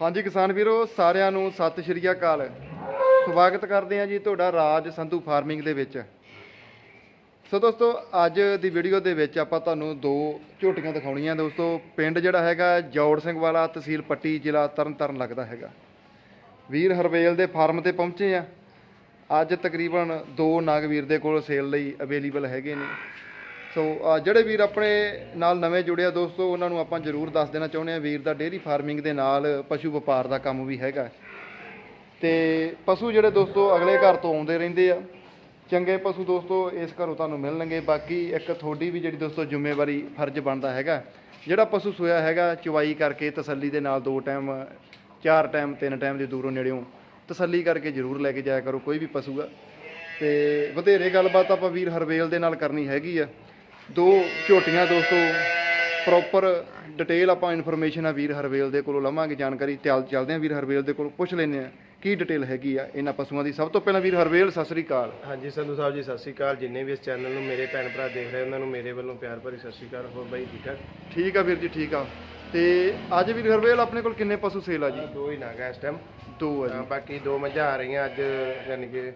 ਹਾਂਜੀ ਕਿਸਾਨ ਵੀਰੋ, ਸਾਰਿਆਂ ਨੂੰ ਸਤਿ ਸ਼੍ਰੀ ਅਕਾਲ। ਸਵਾਗਤ ਕਰਦੇ ਹਾਂ ਜੀ ਤੁਹਾਡਾ ਰਾਜ ਸੰਧੂ ਫਾਰਮਿੰਗ ਦੇ ਵਿੱਚ। ਸੋ ਦੋਸਤੋ, ਅੱਜ ਦੀ ਵੀਡੀਓ ਦੇ ਵਿੱਚ ਆਪਾਂ ਤੁਹਾਨੂੰ ਦੋ ਝੋਟੀਆਂ ਦਿਖਾਉਣੀਆਂ। ਦੋਸਤੋ, ਪਿੰਡ ਜਿਹੜਾ ਹੈਗਾ, ਜੌੜ ਸਿੰਘ ਵਾਲਾ, ਤਹਿਸੀਲ ਪੱਟੀ, ਜ਼ਿਲ੍ਹਾ ਤਰਨਤਾਰਨ ਲੱਗਦਾ ਹੈਗਾ। ਵੀਰ ਹਰਵੇਲ ਦੇ ਫਾਰਮ ਤੇ ਪਹੁੰਚੇ ਆ। ਅੱਜ ਤਕਰੀਬਨ ਦੋ ਨਾਗਵੀਰ ਦੇ ਕੋਲ ਸੇਲ ਲਈ ਅਵੇਲੇਬਲ ਹੈਗੇ ਨੇ। ਸੋ ਜਿਹੜੇ ਵੀਰ ਆਪਣੇ ਨਾਲ ਨਵੇਂ ਜੁੜਿਆ ਦੋਸਤੋ, ਉਹਨਾਂ ਨੂੰ ਆਪਾਂ ਜ਼ਰੂਰ ਦੱਸ ਦੇਣਾ ਚਾਹੁੰਦੇ ਆ ਵੀਰ ਦਾ ਡੇਅਰੀ ਫਾਰਮਿੰਗ ਦੇ ਨਾਲ ਪਸ਼ੂ ਵਪਾਰ ਦਾ ਕੰਮ ਵੀ ਹੈਗਾ। ਤੇ ਪਸ਼ੂ ਜਿਹੜੇ ਦੋਸਤੋ ਅਗਲੇ ਘਰ ਤੋਂ ਆਉਂਦੇ ਰਹਿੰਦੇ ਆ, ਚੰਗੇ ਪਸ਼ੂ ਦੋਸਤੋ ਇਸ ਘਰੋਂ ਤੁਹਾਨੂੰ ਮਿਲਣਗੇ। ਬਾਕੀ ਇੱਕ ਤੁਹਾਡੀ ਵੀ ਜਿਹੜੀ ਦੋਸਤੋ ਜ਼ਿੰਮੇਵਾਰੀ, ਫਰਜ਼ ਬਣਦਾ ਹੈਗਾ। ਜਿਹੜਾ ਪਸ਼ੂ ਸੋਇਆ ਹੈਗਾ ਚਵਾਈ ਕਰਕੇ ਤਸੱਲੀ ਦੇ ਨਾਲ ਦੋ ਟਾਈਮ, ਚਾਰ ਟਾਈਮ, ਤਿੰਨ ਟਾਈਮ ਦੇ ਦੂਰੋਂ ਨੇੜਿਓਂ ਤਸੱਲੀ ਕਰਕੇ ਜ਼ਰੂਰ ਲੈ ਕੇ ਜਾਇਆ ਕਰੋ, ਕੋਈ ਵੀ ਪਸ਼ੂ ਆ। ਤੇ ਵਧੇਰੇ ਗੱਲਬਾਤ ਆਪਾਂ ਵੀਰ ਹਰਵੇਲ ਦੇ ਨਾਲ ਕਰਨੀ ਹੈਗੀ ਆ। ਦੋ ਝੋਟੀਆਂ ਦੋਸਤੋ ਪ੍ਰੋਪਰ ਡਿਟੇਲ ਆਪਾਂ ਇਨਫੋਰਮੇਸ਼ਨ ਆ ਵੀਰ ਹਰਵੇਲ ਦੇ ਕੋਲੋਂ ਲਵਾਂਗੇ ਜਾਣਕਾਰੀ ਚੱਲ ਚੱਲਦੇ ਆ। ਵੀਰ ਹਰਵੇਲ ਦੇ ਕੋਲ ਪੁੱਛ ਲੈਂਦੇ ਆ ਕੀ ਡਿਟੇਲ ਹੈਗੀ ਆ ਇਹਨਾਂ ਪਸ਼ੂਆਂ ਦੀ? ਸਭ ਤੋਂ ਪਹਿਲਾਂ ਵੀਰ ਹਰਵੇਲ ਸਤਿ ਸ੍ਰੀ ਅਕਾਲ। ਹਾਂਜੀ ਸੰਧੂ ਸਾਹਿਬ ਜੀ ਸਤਿ ਸ਼੍ਰੀ ਅਕਾਲ। ਜਿੰਨੇ ਵੀ ਇਸ ਚੈਨਲ ਨੂੰ ਮੇਰੇ ਭੈਣ ਭਰਾ ਦੇਖ ਰਹੇ ਉਹਨਾਂ ਨੂੰ ਮੇਰੇ ਵੱਲੋਂ ਪਿਆਰ ਭਰੀ ਸਤਿ ਸ਼੍ਰੀ ਅਕਾਲ। ਹੋਰ ਬਾਈ ਠੀਕ ਠਾਕ ਠੀਕ ਆ ਵੀਰ ਜੀ ਠੀਕ ਆ। ਤੇ ਅੱਜ ਵੀਰ ਹਰਵੇਲ ਆਪਣੇ ਕੋਲ ਕਿੰਨੇ ਪਸ਼ੂ ਸੇਲ ਆ ਜੀ? ਦੋ ਹੀ ਨਾਗਾ ਇਸ ਟਾਈਮ ਦੋ ਆ ਜੀ। ਬਾਕੀ ਦੋ ਮੱਝਾਂ ਆ ਰਹੀਆਂ ਅੱਜ ਯਾਨੀ ਕਿ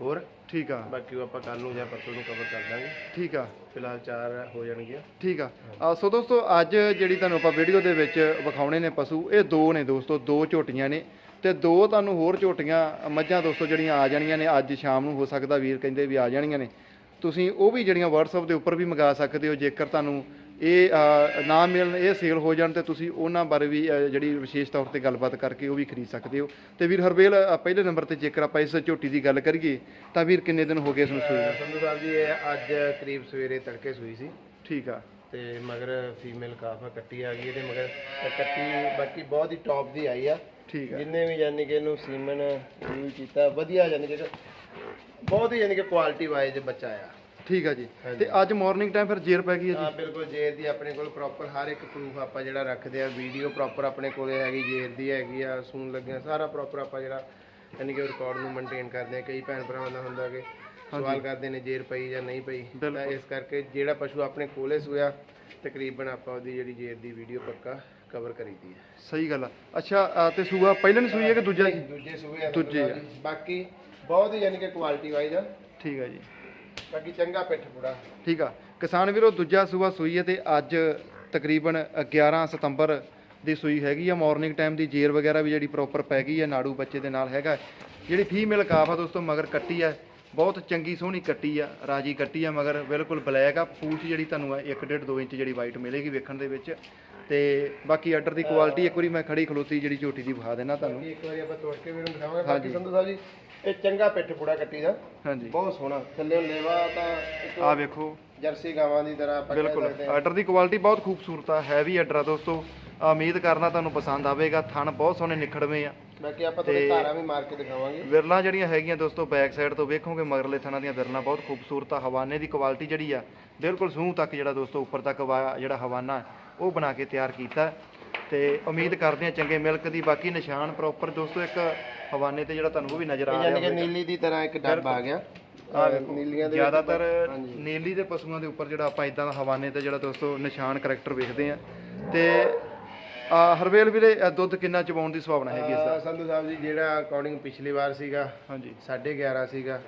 ਹੋਰ। ਠੀਕ ਆ। ਬਾਕੀ ਆਪਾਂ ਕੱਲ ਨੂੰ ਜਾਂ ਪਰਸੋਂ ਨੂੰ ਕਵਰ ਕਰ ਦਾਂਗੇ। ਠੀਕ ਆ। ਫਿਲਹਾਲ ਚਾਰ ਹੋ ਜਾਣਗੀਆਂ। ਠੀਕ ਆ। ਆ, ਸੋ ਦੋਸਤੋ ਅੱਜ ਜਿਹੜੀ ਤੁਹਾਨੂੰ ਆਪਾਂ ਵੀਡੀਓ ਦੇ ਵਿੱਚ ਵਿਖਾਉਣੇ ਨੇ ਪਸ਼ੂ ਇਹ ਦੋ ਨੇ ਦੋਸਤੋ ਦੋ ਝੋਟੀਆਂ ਨੇ ਤੇ ਦੋ ਤੁਹਾਨੂੰ ਹੋਰ ਝੋਟੀਆਂ ਮੱਝਾਂ ਦੋਸਤੋ ਜਿਹੜੀਆਂ ਆ ਜਾਣੀਆਂ ਨੇ ਅੱਜ ਸ਼ਾਮ ਨੂੰ ਹੋ ਸਕਦਾ ਵੀਰ ਕਹਿੰਦੇ ਵੀ ਆ ਜਾਣੀਆਂ ਨੇ। ਤੁਸੀਂ ਉਹ ਵੀ ਜਿਹੜੀਆਂ WhatsApp ਦੇ ਉੱਪਰ ਵੀ ਮੰਗਾ ਸਕਦੇ ਹੋ ਜੇਕਰ ਤੁਹਾਨੂੰ ਇਹ ਨਾ ਮਿਲਣ ਇਹ ਸੇਲ ਹੋ ਜਾਣ ਤੇ ਤੁਸੀਂ ਉਹਨਾਂ ਬਾਰੇ ਵੀ ਜਿਹੜੀ ਵਿਸ਼ੇਸ਼ ਤੌਰ ਤੇ ਗੱਲਬਾਤ ਕਰਕੇ ਉਹ ਵੀ ਖਰੀਦ ਸਕਦੇ ਹੋ। ਤੇ ਵੀਰ ਹਰਵੇਲ ਪਹਿਲੇ ਨੰਬਰ ਤੇ ਜੇਕਰ ਆਪਾਂ ਇਸ ਝੋਟੀ ਦੀ ਗੱਲ ਕਰੀਏ ਤਾਂ ਵੀਰ ਕਿੰਨੇ ਦਿਨ ਹੋ ਗਏ ਇਸ ਨੂੰ ਸੂਈ ਨੂੰ? ਸੰਧੂ ਸਾਹਿਬ ਜੀ ਇਹ ਅੱਜ ਕਰੀਬ ਸਵੇਰੇ ਤੜਕੇ ਸੂਈ ਸੀ। ਠੀਕ ਆ। ਤੇ ਮਗਰ ਫੀਮੇਲ ਕਾਫਾ ਕੱਟੀ ਆ ਗਈ ਇਹਦੇ ਮਗਰ। ਕੱਟੀ ਬਾਕੀ ਬਹੁਤ ਹੀ ਟੌਪ ਦੀ ਆਈ ਆ। ਠੀਕ ਆ। ਜਿੰਨੇ ਵੀ ਯਾਨੀ ਕਿ ਇਹਨੂੰ ਸੀਮਨ ਯੂਜ਼ ਕੀਤਾ ਵਧੀਆ ਯਾਨੀ ਕਿ ਬਹੁਤ ਹੀ ਯਾਨੀ ਕਿ ਕੁਆਲਿਟੀ ਵਾਈਜ਼ ਬੱਚਾ ਆ। ਠੀਕ ਆ ਜੀ। ਤੇ ਅੱਜ ਮਾਰਨਿੰਗ ਟਾਈਮ ਫਿਰ ਜੇਰ ਪੈ ਗਈ ਹੈ ਜੀ। ਹਾਂ ਬਿਲਕੁਲ ਜੇਰ ਦੀ ਆਪਣੇ ਕੋਲ ਪ੍ਰੋਪਰ ਹਰ ਇੱਕ ਪ੍ਰੂਫ ਆਪਾਂ ਜਿਹੜਾ ਰੱਖਦੇ ਆ ਵੀਡੀਓ ਪ੍ਰੋਪਰ ਆਪਣੇ ਕੋਲੇ ਹੈਗੀ ਜੇਰ ਦੀ ਹੈਗੀ ਆ ਸੂਨ ਲੱਗਿਆ ਸਾਰਾ ਪ੍ਰੋਪਰ ਆਪਾਂ ਜਿਹੜਾ ਯਾਨੀ ਕਿ ਰਿਕਾਰਡ ਨੂੰ ਮੇਨਟੇਨ ਕਰਦੇ ਆ। ਕਈ ਭੈਣ ਭਰਾਵਾਂ ਦਾ ਹੁੰਦਾ ਕਿ ਸਵਾਲ ਕਰਦੇ ਨੇ ਜੇਰ ਪਈ ਜਾਂ ਨਹੀਂ ਪਈ। ਤਾਂ ਇਸ ਕਰਕੇ ਜਿਹੜਾ ਪਸ਼ੂ ਆਪਣੇ ਕੋਲੇ ਸੋਇਆ ਤਕਰੀਬਨ ਆਪਾਂ ਉਹਦੀ ਜਿਹੜੀ ਜੇਰ ਦੀ ਵੀਡੀਓ ਪੱਕਾ ਕਵਰ ਕਰੀਦੀ ਹੈ ਸਹੀ ਗੱਲ ਆ। ਅੱਛਾ ਤੇ ਸੂਆ ਪਹਿਲਾਂ ਨਹੀਂ ਸੂਈ ਹੈ ਕਿ ਦੂਜਾ? ਦੂਜੇ ਸੂਏ ਆ ਦੂਜੇ ਆ। ਬਾਕੀ ਬਹੁਤ ਹੀ ਯਾਨੀ ਕਿ ਕੁਆਲਿਟੀ ਵਾਈਜ਼ ਆ। ਠੀਕ ਆ ਜੀ। ਬਾਕੀ ਚੰਗਾ ਪਿੱਠ ਪੂੜਾ ਠੀਕ ਆ। ਕਿਸਾਨ ਵੀਰੋ ਦੂਜਾ ਸੂਆ ਸੂਈ ਹੈ ਤੇ ਅੱਜ ਤਕਰੀਬਨ 11 ਸਤੰਬਰ ਦੀ ਸੂਈ ਹੈਗੀ ਆ। ਮਾਰਨਿੰਗ ਟਾਈਮ ਦੀ ਜੇਰ ਵਗੈਰਾ ਵੀ ਜਿਹੜੀ ਪ੍ਰੋਪਰ ਪੈ ਗਈ ਹੈ ਨਾੜੂ ਬੱਚੇ ਦੇ ਨਾਲ ਹੈਗਾ। ਜਿਹੜੀ ਫੀਮੇਲ ਕਾਫ ਆ ਦੋਸਤੋ ਮਗਰ ਕੱਟੀ ਆ। ਬਹੁਤ ਚੰਗੀ ਸੋਹਣੀ ਕੱਟੀ ਆ ਰਾਜੀ ਕੱਟੀ ਆ ਮਗਰ ਬਿਲਕੁਲ ਬਲੈਕ ਆ। ਪੂਛ ਜਿਹੜੀ ਤੁਹਾਨੂੰ ਆ 1.5 2 ਇੰਚ ਜਿਹੜੀ ਵਾਈਟ ਮਿਲੇਗੀ ਵੇਖਣ ਦੇ ਵਿੱਚ। ਤੇ ਬਾਕੀ ਆਰਡਰ ਦੀ ਕੁਆਲਿਟੀ ਇੱਕ ਵਾਰੀ ਮੈਂ ਖੜੀ ਖਲੋਤੀ ਜਿਹੜੀ ਝੋਟੀ ਦੀ ਵਿਖਾ ਦੇਣਾ ਤੁਹਾਨੂੰ। ਇੱਕ ਵਾਰੀ ਆਪਾਂ ਤੋੜ ਕੇ ਵੀ ਦਿਖਾਵਾਂਗੇ। ਬਾਕੀ ਸੰਧੂ ਸਾਹਿਬ ਜੀ ਇਹ ਚੰਗਾ ਪਿੱਠ ਪੂੜਾ ਕੱਟੀ ਦਾ। ਹਾਂਜੀ। ਬਹੁਤ ਸੋਹਣਾ। ਥੱਲੇ ਲੇਵਾ ਤਾਂ ਇੱਕ ਆ ਵੇਖੋ। ਜਰਸੀ ਗਾਵਾਂ ਦੀ ਤਰ੍ਹਾਂ ਆਪਾਂ ਕਹਿ ਬਿਲਕੁਲ। ਸਕਦੇ ਆਰਡਰ ਦੀ ਕੁਆਲਿਟੀ ਬਹੁਤ ਖੂਬਸੂਰਤ ਆ ਹੈਵੀ ਆਰਡਰ ਆ ਦੋਸਤੋ। ਉਮੀਦ ਕਰਨਾ ਤੁਹਾਨੂੰ ਪਸੰਦ ਆਵੇਗਾ। ਥਣ ਬਹੁਤ ਸੋਹਣੇ ਨਿਖੜਵੇਂ ਆ। ਬਾਕੀ ਆਪਾਂ ਥੋੜੇ ਧਾਰਾਂ ਵੀ ਮਾਰ ਕੇ ਦਿਖਾਵਾਂਗੇ। ਵਿਰਲਾਂ ਜਿਹੜੀਆਂ ਹੈਗੀਆਂ ਦੋਸਤੋ ਬੈਕ ਸਾਈਡ ਤੋਂ ਵੇਖੋਗੇ ਮਗਰਲੇ ਥਣਾਂ ਦੀਆਂ ਵਿਰਲਾਂ ਬਹੁਤ ਖੂਬਸੂਰਤ ਆ। ਹਵਾਨੇ ਦੀ ਕੁਆਲਿਟੀ ਜਿਹੜੀ ਆ ਬਿਲਕੁਲ ਸੂਹ ਤੱਕ ਜਿਹੜਾ ਦੋਸਤੋ ਉੱਪਰ ਤੱਕ ਵਾ- ਜਿਹੜਾ ਹਵਾਨਾ ਉਹ ਬਣਾ ਕੇ ਤਿਆਰ ਕੀਤਾ। ਤੇ ਉਮੀਦ ਕਰਦੇ ਆ ਚੰਗੇ ਮਿਲਕ ਦੀ ਬਾਕੀ ਨਿਸ਼ਾਨ ਪ੍ਰੋਪਰ ਦੋਸਤੋ ਇੱਕ ਹਵਾਨੇ ਤੇ ਜਿਹੜਾ ਤੁਹਾਨੂੰ ਉਹ ਵੀ ਨਜ਼ਰ ਆ ਯਾਨੀ ਕਿ ਨੀਲੀ ਦੀ ਤਰ੍ਹਾਂ ਇੱਕ ਡੱਬ ਆ ਗਿਆ। ਆ ਨੀਲੀਆਂ ਦੇ ਵਿੱਚ ਜ਼ਿਆਦਾਤਰ ਹਾਂਜੀ। ਨੀਲੀ ਦੇ ਪਸ਼ੂਆਂ ਦੇ ਉੱਪਰ ਜਿਹੜਾ ਆਪਾਂ ਇਦਾਂ ਦਾ ਹਵਾਨੇ ਤੇ ਜਿਹੜਾ ਦੋਸਤੋ ਨਿਸ਼ਾਨ ਕਰੈਕਟਰ ਵੇਖਦੇ ਆ ਤੇ ਆ ਹਰਵੇਲ ਵੀਰੇ ਇਹ ਦੁੱਧ ਕਿੰਨਾ ਚਵਾਉਣ ਦੀ ਸੰਭਾਵਨਾ ਹੈਗੀ ਇਸ ਦਾ ਅਹ ਸੰਧੂ ਸਾਹਿਬ ਜੀ ਜਿਹੜਾ ਅਕੋਰਡਿੰਗ ਪਿਛਲੀ ਵਾਰ ਸੀਗਾ ਹਾਂਜੀ। 11.5 ਸੀਗਾ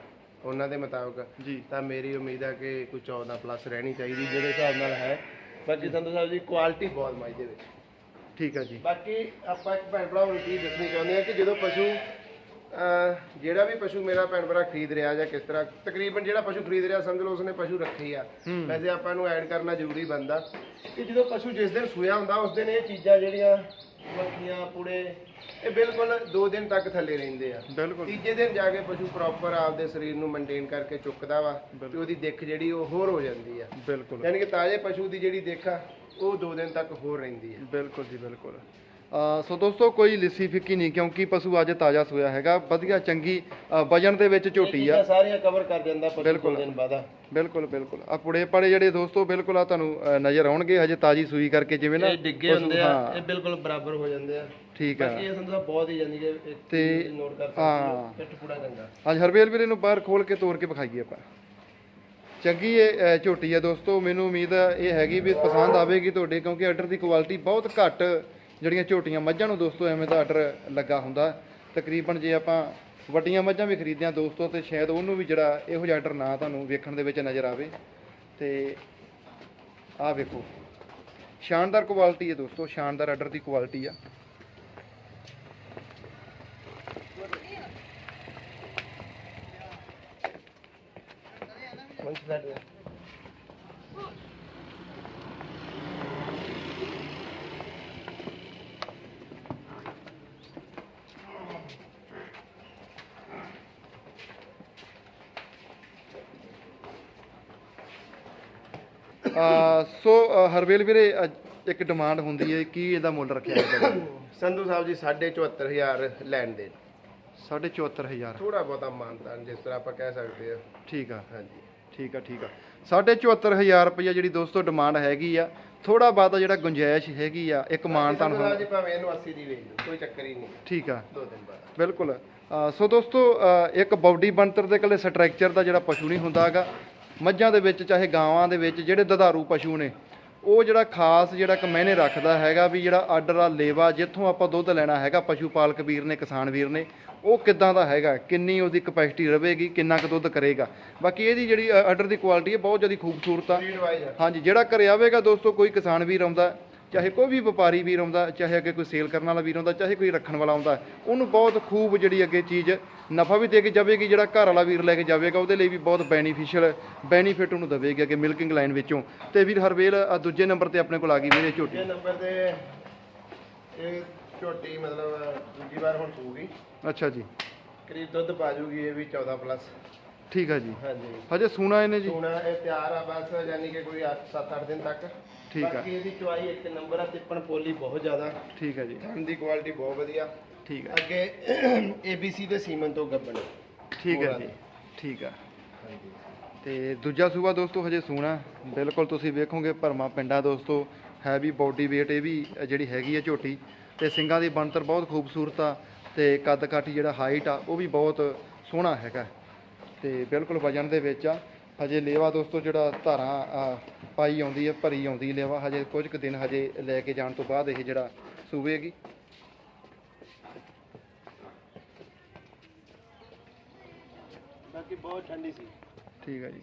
ਉਹਨਾਂ ਦੇ ਮੁਤਾਬਕ। ਜੀ। ਤਾਂ ਮੇਰੀ ਉਮੀਦ ਹੈ ਕਿ ਕੋਈ 14 ਪਲੱਸ ਰਹਿਣੀ ਚਾਹੀਦੀ ਜਿਹੜੇ ਹਿਸਾਬ ਨਾਲ ਹੈ। ਬਾਕੀ ਸੰਧੂ ਸਾਹਿਬ ਜੀ ਕੁਆਲਿਟੀ ਬਹੁਤ ਮਾਈ ਦੇ ਵਿੱਚ। ਠੀਕ ਆ ਜੀ। ਬਾਕੀ ਆਪਾਂ ਇੱਕ ਭੈਣ ਭਰਾ ਨੂੰ ਚੀਜ਼ ਦੱਸਣੀ ਚਾਹੁੰਦੇ ਹਾਂ ਕਿ ਜਦੋਂ ਪਸ਼ੂ ਅਹ ਜਿਹੜਾ ਵੀ ਪਸ਼ੂ ਮੇਰਾ ਭੈਣ ਭਰਾ ਖਰੀਦ ਰਿਹਾ ਜਾਂ ਕਿਸ ਤਰ੍ਹਾਂ ਤਕਰੀਬਨ ਜਿਹੜਾ ਪਸ਼ੂ ਖਰੀਦ ਰਿਹਾ ਸਮਝ ਲਓ ਉਸਨੇ ਪਸ਼ੂ ਰੱਖੇ ਆ। ਵੈਸੇ ਆਪਾਂ ਨੂੰ ਐਡ ਕਰਨਾ ਜ਼ਰੂਰੀ ਬੰਦਾ ਕਿ ਜਦੋਂ ਪਸ਼ੂ ਜਿਸ ਦਿਨ ਸੂਇਆ ਹੁੰਦਾ ਉਸ ਦਿਨ ਇਹ ਚੀਜ਼ਾਂ ਜਿਹੜੀਆਂ ਮੱਖੀਆਂ ਪੁੜੇ ਇਹ ਬਿਲਕੁਲ 2 ਦਿਨ ਤੱਕ ਥੱਲੇ ਰਹਿੰਦੇ ਆ। ਬਿਲਕੁਲ। ਤੀਜੇ ਦਿਨ ਜਾ ਕੇ ਪਸ਼ੂ ਪ੍ਰੋਪਰ ਆਪਦੇ ਸਰੀਰ ਨੂੰ ਮੇਨਟੇਨ ਕਰਕੇ ਚੁੱਕਦਾ ਵਾ ਤੇ ਉਹਦੀ ਦਿੱਖ ਜਿਹੜੀ ਉਹ ਹੋਰ ਹੋ ਜਾਂਦੀ ਆ। ਬਿਲਕੁਲ। ਯਾਨੀ ਕਿ ਤਾਜ਼ੇ ਪਸ਼ੂ ਦੀ ਜਿਹੜੀ ਦਿੱਖ ਆ ਉਹ 2 ਦਿਨ ਤੱਕ ਹੋਰ ਰਹਿੰਦੀ ਆ ਬਿਲਕੁਲ ਜੀ ਬਿਲਕੁਲ। ਸੋ ਦੋਸਤੋ ਕੋਈ ਲਿੱਸੀ ਫਿੱਕੀ ਨਹੀਂ ਕਿਉਂਕਿ ਪਸ਼ੂ ਅੱਜ ਤਾਜ਼ਾ ਸੋਇਆ ਹੈਗਾ। ਵਧੀਆ ਚੰਗੀ ਅ, ਵਜਨ ਦੇ ਵਿੱਚ ਝੋਟੀ ਆ। ਚੀਜ਼ਾਂ ਸਾਰੀਆਂ ਕਵਰ ਕਰ ਜਾਂਦਾ ਪਸ਼ੂ ਬਿਲਕੁਲ। ਦਿਨ ਬਾਅਦ ਆ। ਬਿਲਕੁਲ ਬਿਲਕੁਲ। ਆ ਪੁੜੇ ਪੜੇ ਜਿਹੜੇ ਦੋਸਤੋ ਬਿਲਕੁਲ ਆ ਤੁਹਾਨੂੰ ਅ, ਨਜ਼ਰ ਆਉਣਗੇ। ਹਜੇ ਤਾਜ਼ੀ ਸੂਈ ਕਰਕੇ ਜਿਵੇਂ ਨਾ ਇਹ ਡਿੱਗੇ ਪਸ਼ੂ- ਹੁੰਦੇ ਆ ਹਾਂ, ਇਹ ਬਿਲਕੁਲ ਬਰਾਬਰ ਹੋ ਜਾਂਦੇ ਆ। ਠੀਕ ਆ। ਬਾਕੀ ਇਹ ਸੰਦਾ ਬਹੁਤ ਹੀ ਜਾਂਦੀ ਹੈ ਤੇ- ਨੋਟ ਕਰ ਹਾਂ। ਸਕਦੇ ਹੋ ਪਿੱਠ ਪੂੜਾ ਚੰਗਾ। ਅੱਜ ਹਰਵੇਲ ਵੀਰੇ ਨੂੰ ਬਾਹਰ ਖੋਲ ਕੇ ਤੋੜ ਕੇ ਵਿਖਾਈਏ ਆਪਾਂ। ਚੰਗੀ ਇਹ ਝੋਟੀ ਆ ਦੋਸਤੋ, ਮੈਨੂੰ ਉਮੀਦ ਇਹ ਹੈਗੀ ਵੀ ਪਸੰਦ ਆਵੇਗੀ ਤੁਹਾਡੇ, ਕਿਉਂਕਿ ਆਰਡਰ ਦੀ ਕੁਆਲਿਟੀ ਬਹੁਤ ਘੱਟ ਜਿਹੜੀਆਂ ਝੋਟੀਆਂ ਮੱਝਾਂ ਨੂੰ ਦੋਸਤੋ, ਐਵੇਂ ਦਾ ਆਰਡਰ ਲੱਗਾ ਹੁੰਦਾ। ਤਕਰੀਬਨ ਜੇ ਆਪਾਂ ਵੱਡੀਆਂ ਮੱਝਾਂ ਵੀ ਖਰੀਦਦੇ ਦੋਸਤੋ, ਤੇ ਸ਼ਾਇਦ ਉਹਨੂੰ ਵੀ ਜਿਹੜਾ ਇਹੋ ਜਿਹਾ ਆਰਡਰ ਨਾ ਤੁਹਾਨੂੰ ਵੇਖਣ ਦੇ ਵਿੱਚ ਨਜ਼ਰ ਆਵੇ। ਤੇ ਆਹ ਵੇਖੋ, ਸ਼ਾਨਦਾਰ ਕੁਆਲਿਟੀ ਹੈ ਦੋਸਤੋ, ਸ਼ਾਨਦਾਰ ਆਰਡਰ ਦੀ ਕੁਆਲਿਟੀ ਆ। ਸੋ ਹਰਵੇਲ ਵੀਰੇ ਇੱਕ ਡਿਮਾਂਡ ਹੁੰਦੀ ਹੈ ਕੀ ਇਹਦਾ ਮੁੱਲ ਰੱਖਿਆ ਹੈ ਸੰਧੂ ਸਾਹਿਬ ਜੀ 74500 ਲੈਣ ਦੇ 74000 ਥੋੜਾ ਬਹੁਤਾ ਮਾਨਤਾਨ ਜਿਸ ਤਰ੍ਹਾਂ ਆਪਾਂ ਕਹਿ ਸਕਦੇ ਆ ਠੀਕ ਆ। ਹਾਂਜੀ। ਠੀਕ ਆ ਠੀਕ ਆ। 74000 ਰੁਪਇਆ ਜਿਹੜੀ ਦੋਸਤੋ ਡਿਮਾਂਡ ਹੈਗੀ ਆ ਥੋੜਾ ਬਾਤਾ ਜਿਹੜਾ ਗੁੰਜਾਇਸ਼ ਹੈਗੀ ਆ ਇੱਕ ਮਾਨਤਾਨ ਹੁੰਦਾ ਜੀ ਭਾਵੇਂ ਇਹਨੂੰ 80 ਦੀ ਵੇਚ ਦਿਓ ਕੋਈ ਚੱਕਰ ਹੀ ਨਹੀਂ। ਠੀਕ ਆ। ਦੋ ਦਿਨ ਬਾਅਦ। ਬਿਲਕੁਲ। ਸੋ ਦੋਸਤੋ ਇੱਕ ਬਾਡੀ ਬਣਤਰ ਦੇ ਇਕੱਲੇ ਸਟਰਕਚਰ ਦਾ ਜਿਹੜਾ ਪਸ਼ੂ ਨਹੀਂ ਹੁੰਦਾ ਹੈਗਾ ਮੱਝਾਂ ਦੇ ਵਿੱਚ ਚਾਹੇ ਗਾਵਾਂ ਦੇ ਵਿੱਚ ਜਿਹੜੇ ਦੁਧਾਰੂ ਪਸ਼ੂ ਨੇ ਉਹ ਜਿਹੜਾ ਖਾਸ ਜਿਹੜਾ ਇੱਕ ਮਾਇਨੇ ਰੱਖਦਾ ਹੈਗਾ ਵੀ ਜਿਹੜਾ ਆਰਡਰ ਆ ਲੇਵਾ ਜਿੱਥੋਂ ਆਪਾਂ ਦੁੱਧ ਲੈਣਾ ਹੈਗਾ ਪਸ਼ੂ ਪਾਲਕ ਵੀਰ ਨੇ ਕਿਸਾਨ ਵੀਰ ਨੇ ਉਹ ਕਿੱਦਾਂ ਦਾ ਹੈਗਾ ਕਿੰਨੀ ਉਹਦੀ ਕਪੈਸਿਟੀ ਰਹੇਗੀ ਕਿੰਨਾ ਕੁ ਦੁੱਧ ਕਰੇਗਾ। ਬਾਕੀ ਇਹਦੀ ਜਿਹੜੀ ਆਰਡਰ ਦੀ ਕੁਆਲਿਟੀ ਹੈ ਬਹੁਤ ਜ਼ਿਆਦਾ ਖੂਬਸੂਰਤ ਆ। ਹਾਂਜੀ ਜਿਹੜਾ ਘਰੇ ਆਵੇਗਾ ਦੋਸਤੋ ਕੋਈ ਕਿਸਾਨ ਵੀਰ ਆਉਂਦਾ ਚਾਹੇ ਕੋਈ ਵੀ ਵਪਾਰੀ ਵੀਰ ਆਉਂਦਾ ਚਾਹੇ ਅੱਗੇ ਕੋਈ ਸੇਲ ਕਰਨ ਵਾਲਾ ਵੀਰ ਆਉਂਦਾ ਚਾਹੇ ਕੋਈ ਰੱਖਣ ਵਾਲਾ ਆਉਂਦਾ ਉਹਨੂੰ ਬਹੁਤ ਖੂਬ ਜਿਹੜੀ ਅੱਗੇ ਚੀਜ਼ ਨਫਾ ਵੀ ਦੇ ਕੇ ਜਾਵੇਗੀ ਜਿਹੜਾ ਘਰ ਵਾਲਾ ਵੀਰ ਲੈ ਕੇ ਜਾਵੇਗਾ ਉਹਦੇ ਲਈ ਵੀ ਬਹੁਤ ਬੈਨੀਫੀਸ਼ੀਅਲ ਬੈਨੀਫਿਟ ਉਹਨੂੰ ਦੇਵੇਗੀ ਅੱਗੇ ਮਿਲਕਿੰਗ ਲਾਈਨ ਵਿੱਚੋਂ। ਤੇ ਵੀਰ ਹਰਵੇਲ ਦੂਜੇ ਨੰਬਰ ਤੇ ਆਪਣੇ ਕੋਲ ਆ ਗਈ ਵੀਰੇ ਝੋਟੀ। ਦੂਜੇ ਨੰਬਰ ਤੇ ਇਹ ਝੋਟੀ ਮਤਲਬ ਦੂਜੀ ਵਾਰ ਹੁਣ ਸੂਗੀ ਅੱਛਾ ਜੀ। ਕਰੀਬ ਦੁੱਧ ਪਾ ਜੂਗੀ ਇਹ ਵੀ 14 ਪਲੱਸ ਠੀਕ ਹੈ ਜੀ। ਹਾਂਜੀ। ਹਜੇ ਸੂਣਾ ਇਹਨੇ ਜੀ? ਸੋਨਾ ਇਹ ਤਿਆਰ ਆ ਬਸ ਯਾਨੀ ਕਿ ਕੋਈ 7-8 ਦਿਨ ਤੱਕ। ਠੀਕ ਆ। ਬਾਕੀ ਇਹਦੀ ਚੁਆਈ ਇੱਕ ਨੰਬਰ ਆ ਤਿੱਪਣ ਪੋਲੀ ਬਹੁਤ ਜ਼ਿਆਦਾ। ਠੀਕ ਹੈ ਜੀ। ਥਣ ਦੀ ਕੁਆਲਿਟੀ ਬਹੁਤ ਵਧੀਆ। ਠੀਕ ਹੈ ਅੱਗੇ ABC ਦੇ ਸੀਮਨ ਤੋਂ ਗੱਬਣ। ਠੀਕ ਹੈ ਜੀ। ਠੀਕ ਹੈ ਹਾਂਜੀ। ਤੇ ਦੂਜਾ ਸੂਬਾ ਦੋਸਤੋ ਹਜੇ ਸੂਣਾ ਬਿਲਕੁਲ ਤੁਸੀਂ ਵੇਖੋਗੇ ਭਰਮਾ ਪਿੰਡਾ ਦੋਸਤੋ ਹੈ ਵੀ ਬਾਡੀ weight ਇਹ ਵੀ ਜਿਹੜੀ ਹੈਗੀ ਹੈ ਝੋਟੀ। ਤੇ ਸਿੰਗਾਂ ਦੀ ਬਣਤਰ ਬਹੁਤ ਖੂਬਸੂਰਤ ਆ ਤੇ ਕੱਦ ਕਾਠੀ ਜਿਹੜਾ ਹਾਈਟ ਆ ਉਹ ਵੀ ਬਹੁਤ ਸੋਹਣਾ ਹੈਗਾ। ਤੇ ਬਿਲਕੁਲ ਵਜਨ ਦੇ ਵਿੱਚ ਆ। ਹਜੇ ਲੇਵਾ ਦੋਸਤੋ ਜਿਹੜਾ ਧਾਰਾਂ ਅ, ਪਾਈ ਆਉਂਦੀ ਹੈ ਭਰੀ ਆਉਂਦੀ ਲੇਵਾ ਹਜੇ ਕੁਝ ਕੁ ਦਿਨ ਹਜੇ ਲੈ ਕੇ ਜਾਣ ਤੋਂ ਬਾਅਦ ਇਹ ਜਿਹੜਾ ਸੂਵੇਗੀ ਬਾਕੀ ਬਹੁਤ ਠੰਡੀ ਸੀ। ਠੀਕ ਹੈ ਜੀ।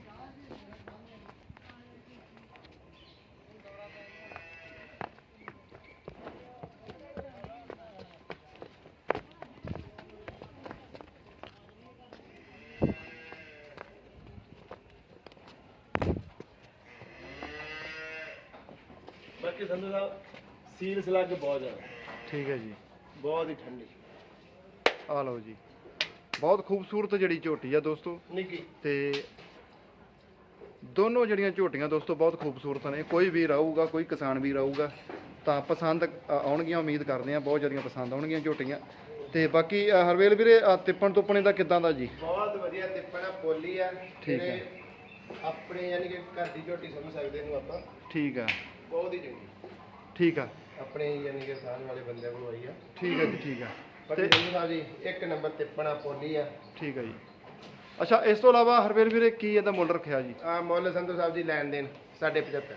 ਬਾਕੀ ਸੰਧੂ ਸਾਹਿਬ ਸੀਲ ਸਲੱਗ ਬਹੁਤ ਜ਼ਿਆਦਾ। ਠੀਕ ਹੈ ਜੀ। ਬਹੁਤ ਹੀ ਠੰਡੀ। ਆ ਲਓ ਜੀ। ਬਹੁਤ ਖੂਬਸੂਰਤ ਜਿਹੜੀ ਝੋਟੀ ਆ ਦੋਸਤੋ। ਨਿੱਕੀ। ਤੇ ਦੋਨੋਂ ਜਿਹੜੀਆਂ ਝੋਟੀਆਂ ਦੋਸਤੋ ਬਹੁਤ ਖੂਬਸੂਰਤ ਨੇ। ਕੋਈ ਵੀਰ ਆਊਗਾ ਕੋਈ ਕਿਸਾਨ ਵੀਰ ਆਊਗਾ ਤਾਂ ਪਸੰਦ ਆਉਣਗੀਆਂ ਉਮੀਦ ਕਰਦੇ ਆ ਬਹੁਤ ਜ਼ਿਆਦੀਆਂ ਪਸੰਦ ਆਉਣਗੀਆਂ ਝੋਟੀਆਂ। ਤੇ ਬਾਕੀ ਹਰਵੇਲ ਵੀਰੇ ਤਿੱਪਣ ਤੁੱਪਣੇ ਦਾ ਕਿਦਾਂ ਦਾ ਜੀ? ਬਹੁਤ ਵਧੀਆ ਤਿੱਪਣਾ ਪੋਲੀ ਆ। ਠੀਕ ਹੈ। ਆਪਣੇ ਯਾਨੀ ਕਿ ਘਰ ਦੀ ਝੋਟੀ ਸਮਝ ਸਕਦੇ ਇਹਨੂੰ ਆਪਾਂ। ਠੀਕ ਆ। ਬਹੁਤ ਹੀ ਚੰਗੀ। ਠੀਕ ਆ। ਆਪਣੇ ਯਾਨੀ ਕਿ ਸਾਨ ਵਾਲੇ ਬੰਦੇ ਕੋਲ ਆਈ ਆ। ਠੀਕ ਆ ਜੀ ਠੀਕ ਆ। ਤੇ- ਸੰਧੂ ਸਾਹਿਬ ਜੀ ਇੱਕ ਨੰਬਰ ਤਿੱਪਣਾ ਪੋਲੀ ਆ। ਠੀਕ ਆ ਜੀ। ਅੱਛਾ ਇਸ ਤੋਂ ਇਲਾਵਾ ਹਰਵੇਲ ਵੀਰੇ ਕੀ ਇਹਦਾ ਮੁੱਲ ਰੱਖਿਆ ਜੀ? ਆ ਮੁੱਲ ਸੰਧੂ ਸਾਹਿਬ ਜੀ ਲੈਣ ਦੇਣ 75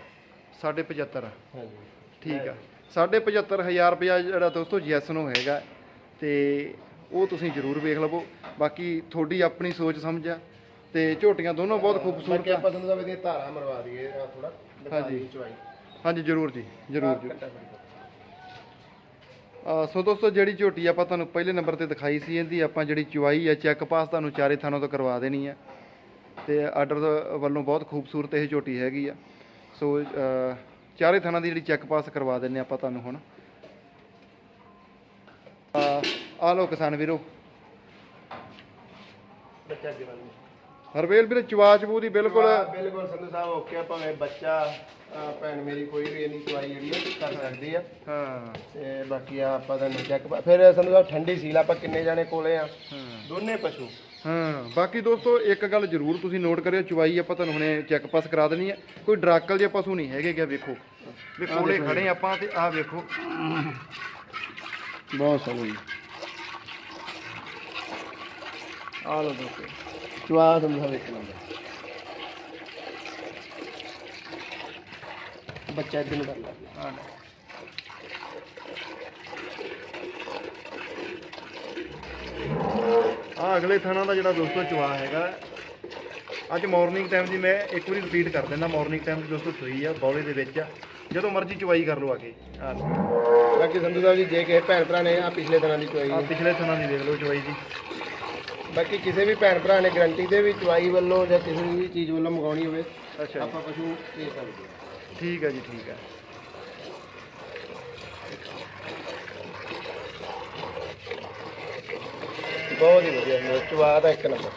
75000 ਹਾਂਜੀ। ਠੀਕ ਆ। 75000 ਰੁਪਇਆ ਜਿਹੜਾ ਦੋਸਤੋ ਜੈਸ ਨੂੰ ਹੈਗਾ। ਤੇ ਉਹ ਤੁਸੀਂ ਜ਼ਰੂਰ ਵੇਖ ਲਵੋ। ਬਾਕੀ ਤੁਹਾਡੀ ਆਪਣੀ ਸੋਚ ਸਮਝ ਆ। ਤੇ ਝੋਟੀਆਂ ਦੋਨੋਂ ਬਹੁਤ ਖੂਬਸੂਰਤ ਬਾਕੀ ਆ। ਆਪਾਂ ਸੰਧੂ ਸਾਹਿਬ ਦੀਆਂ ਧਾਰਾਂ ਮਰਵਾ ਦਈਏ ਥੋੜਾ ਹਾਂਜੀ। ਚੁਆਈ। ਹਾਂਜੀ, ਜ਼ਰੂਰ ਜੀ ਜ਼ਰੂਰ ਜੀ। ਸੋ ਦੋਸਤੋ, ਜਿਹੜੀ ਝੋਟੀ ਆਪਾਂ ਤੁਹਾਨੂੰ ਪਹਿਲੇ ਨੰਬਰ ਤੇ ਦਿਖਾਈ ਸੀ, ਇਹਦੀ ਆਪਾਂ ਜਿਹੜੀ ਚੁਆਈ ਆ, ਚੈੱਕ ਪਾਸ ਤੁਹਾਨੂੰ ਚਾਰੇ ਥਾਨੋਂ ਤੋਂ ਕਰਵਾ ਦੇਣੀ ਹੈ ਤੇ ਆਰਡਰ ਵੱਲੋਂ ਬਹੁਤ ਖੂਬਸੂਰਤ ਇਹ ਝੋਟੀ ਹੈਗੀ ਆ। ਸੋ ਚਾਰੇ ਥਾਨਾਂ ਦੀ ਜਿਹੜੀ ਚੈੱਕ ਪਾਸ ਕਰਵਾ ਦਿੰਨੇ ਆਪਾਂ ਤੁਹਾਨੂੰ ਹੁਣ। ਆ ਆ ਲਓ ਕਿਸਾਨ ਵੀਰੋ। ਬੱਚਾ ਅੱਗੇ ਵੱਲ। ਹਰਵੇਲ ਵੀਰੇ ਚਵਾ ਚਬੂ ਦੀ ਬਿਲਕੁਲ ਬਿਲਕੁਲ ਸੰਧੂ ਸਾਹਿਬ ਓਕੇ ਆ, ਭਾਵੇਂ ਬੱਚਾ ਆ, ਭੈਣ ਮੇਰੀ ਕੋਈ ਵੀ ਇਹਦੀ ਚੁਆਈ ਜਿਹੜੀ ਆ ਕਰ ਸਕਦੀ ਆ। ਹਾਂ। ਤੇ ਬਾਕੀ ਆ ਆਪਾਂ ਤੁਹਾਨੂੰ ਚੈੱਕ ਫਿਰ ਸੰਧੂ ਸਾਹਿਬ ਠੰਡੀ ਸੀਲ ਆਪਾਂ ਕਿੰਨੇ ਜਾਣੇ ਕੋਲੇ ਆ? ਦੋਨੇ ਪਸ਼ੂ। ਹਾਂ ਬਾਕੀ ਦੋਸਤੋ ਇੱਕ ਗੱਲ ਜ਼ਰੂਰ ਤੁਸੀਂ ਨੋਟ ਕਰਿਓ ਚੁਵਾਈ ਆਪਾਂ ਤੁਹਾਨੂੰ ਹੁਣੇ ਚੈੱਕ ਪਾਸ ਕਰਾ ਦੇਣੀ ਹੈ ਕੋਈ ਡਰਾਕਲ ਜਿਹੇ ਪਸ਼ੂ ਨਹੀਂ ਹੈਗੇ ਕਿ ਵੇਖੋ। ਵੀ ਕੋਲੇ ਖੜੇ ਆਪਾਂ ਤੇ ਆਹ ਵੇਖੋ। ਬਹੁਤ ਸੋਹਣੀ। ਆਹ ਲਓ ਦੋਸਤੋ। ਸਵਾਦ ਆ ਅਗਲੇ ਥਾਣਾ ਦਾ ਜਿਹੜਾ ਦੋਸਤੋ ਚਵਾ ਹੈਗਾ ਅੱਜ ਮਾਰਨਿੰਗ ਟਾਈਮ ਦੀ ਮੈਂ ਇੱਕ ਵਾਰੀ ਰਿਪੀਟ ਕਰ ਦਿੰਦਾ ਮਾਰਨਿੰਗ ਟਾਈਮ ਦੀ ਦੋਸਤੋ ਸਹੀ ਆ ਬੌਲੇ ਦੇ ਵਿੱਚ ਆ। ਜਦੋਂ ਮਰਜ਼ੀ ਚਵਾਈ ਕਰ ਲਓ ਆ ਕੇ। ਆ। ਬਾਕੀ ਸੰਧੂ ਸਾਹਿਬ ਜੀ ਜੇ ਕਿਸੇ ਭੈਣ ਭਰਾ ਨੇ ਆ ਪਿਛਲੇ ਥਾਣਾ ਦੀ ਚਵਾਈ ਆ ਪਿਛਲੇ ਥਾਣਾ ਦੀ ਦੇਖ ਲਓ ਚਵਾਈ ਦੀ ਬਾਕੀ ਕਿਸੇ ਵੀ ਭੈਣ ਭਰਾ ਨੇ ਗਰੰਟੀ ਦੇ ਵੀ ਚੁਆਈ ਵੱਲੋਂ ਜਾਂ ਕਿਸੇ ਵੀ ਚੀਜ਼ ਵੱਲੋਂ ਮੰਗਾਉਣੀ ਹੋਵੇ ਅੱਛਾ ਆਪਾਂ ਪਸ਼ੂ ਦੇ ਸਕਦੇ ਹਾਂ। ਠੀਕ ਹੈ ਜੀ ਠੀਕ ਹੈ। ਬਹੁਤ ਹੀ ਵਧੀਆ ਹੁੰਦਾ ਚੁਆ ਦਾ ਇੱਕ ਨੰਬਰ।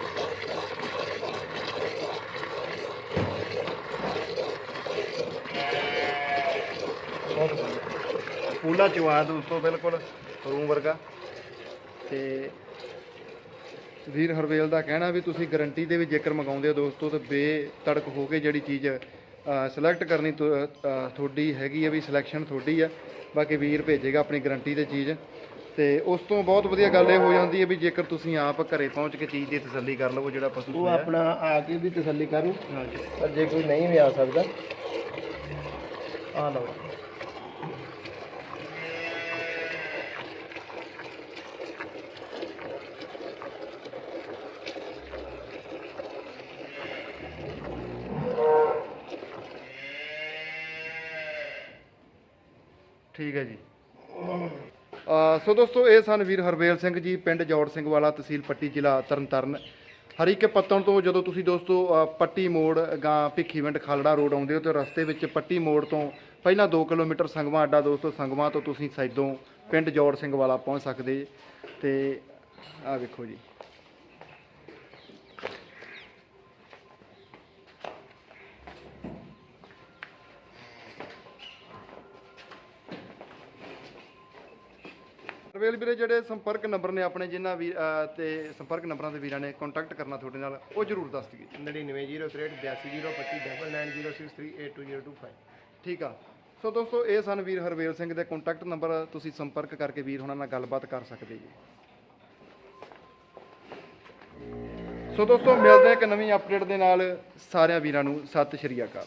ਪੂਲਾ ਚਵਾ ਦੋਸਤੋ ਬਿਲਕੁਲ ਰੂਮ ਵਰਗਾ। ਤੇ ਵੀਰ ਹਰਵੇਲ ਦਾ ਕਹਿਣਾ ਵੀ ਤੁਸੀਂ ਗਾਰੰਟੀ ਦੇ ਵੀ ਜੇਕਰ ਮੰਗਾਉਂਦੇ ਹੋ ਦੋਸਤੋ ਤੇ ਬੇਤੜਕ ਹੋ ਕੇ ਜਿਹੜੀ ਚੀਜ਼ ਸਿਲੈਕਟ ਕਰਨੀ ਤੁਹਾਡੀ ਹੈਗੀ ਆ ਵੀ ਸਿਲੈਕਸ਼ਨ ਤੁਹਾਡੀ ਆ। ਬਾਕੀ ਵੀਰ ਭੇਜੇਗਾ ਆਪਣੀ ਗਾਰੰਟੀ ਤੇ ਚੀਜ਼। ਤੇ ਉਸ ਤੋਂ ਬਹੁਤ ਵਧੀਆ ਗੱਲ ਇਹ ਹੋ ਜਾਂਦੀ ਹੈ ਵੀ ਜੇਕਰ ਤੁਸੀਂ ਆਪ ਘਰੇ ਪਹੁੰਚ ਕੇ ਚੀਜ਼ ਦੀ ਤਸੱਲੀ ਕਰ ਲਵੋ ਜਿਹੜਾ ਪਸ਼ੂ ਉਹ ਆਪਣਾ ਆ ਕੇ ਵੀ ਤਸੱਲੀ ਹਾਂਜੀ। ਪਰ ਜੇ ਕੋਈ ਨਹੀਂ ਵੀ ਆ ਸਕਦਾ ਆ ਲਓ। ਠੀਕ ਹੈ ਜੀ। ਅ, ਸੋ ਦੋਸਤੋ ਇਹ ਸਨ ਵੀਰ ਹਰਵੇਲ ਸਿੰਘ ਜੀ ਪਿੰਡ ਜੋੜ ਸਿੰਘ ਵਾਲਾ ਤਹਿਸੀਲ ਪੱਟੀ ਜ਼ਿਲ੍ਹਾ ਤਰਨਤਾਰਨ। ਹਰੀਕੇ ਪੱਤਣ ਤੋਂ ਜਦੋਂ ਤੁਸੀਂ ਦੋਸਤੋ ਅ, ਪੱਟੀ ਮੋੜ ਗਾਂ ਭਿੱਖੀਵਿੰਡ ਖਾਲੜਾ ਰੋਡ ਆਉਂਦੇ ਹੋ ਤੇ ਰਸਤੇ ਵਿੱਚ ਪੱਟੀ ਮੋੜ ਤੋਂ ਪਹਿਲਾਂ 2 ਕਿਲੋਮੀਟਰ ਸੰਗਵਾ ਅੱਡਾ ਦੋਸਤੋ ਸੰਗਵਾ ਤੋਂ ਤੁਸੀਂ ਸੈਦੋਂ ਪਿੰਡ ਜੋੜ ਸਿੰਘ ਵਾਲਾ ਪਹੁੰਚ ਸਕਦੇ। ਜੀ। ਤੇ ਆਹ ਵੇਖੋ ਜੀ। ਰਵੇਲ ਵੀਰੇ ਜਿਹੜੇ ਸੰਪਰਕ ਨੰਬਰ ਨੇ ਆਪਣੇ ਜਿਨ੍ਹਾਂ ਵੀ ਅਹ, ਤੇ ਸੰਪਰਕ ਨੰਬਰਾਂ ਤੇ ਵੀਰਾਂ ਨੇ ਕੰਟੈਕਟ ਕਰਨਾ ਤੁਹਾਡੇ ਨਾਲ ਉਹ ਜ਼ਰੂਰ ਦੱਸ ਦਈਏ। 9903820963820225 ਠੀਕ ਆ। ਸੋ ਦੋਸਤੋ ਇਹ ਸਨ ਵੀਰ ਹਰਵੇਲ ਸਿੰਘ ਦੇ ਕੰਟੈਕਟ ਨੰਬਰ। ਤੁਸੀਂ ਸੰਪਰਕ ਕਰਕੇ ਵੀਰ ਉਹਨਾਂ ਨਾਲ ਗੱਲਬਾਤ ਕਰ ਸਕਦੇ ਜੀ। ਸੋ ਦੋਸਤੋ ਮਿਲਦੇ ਹਾਂ ਇੱਕ ਨਵੀਂ ਅਪਡੇਟ ਦੇ ਨਾਲ। ਸਾਰਿਆਂ ਵੀਰਾਂ ਨੂੰ ਸਤਿ ਸ਼੍ਰੀ ਅਕਾਲ।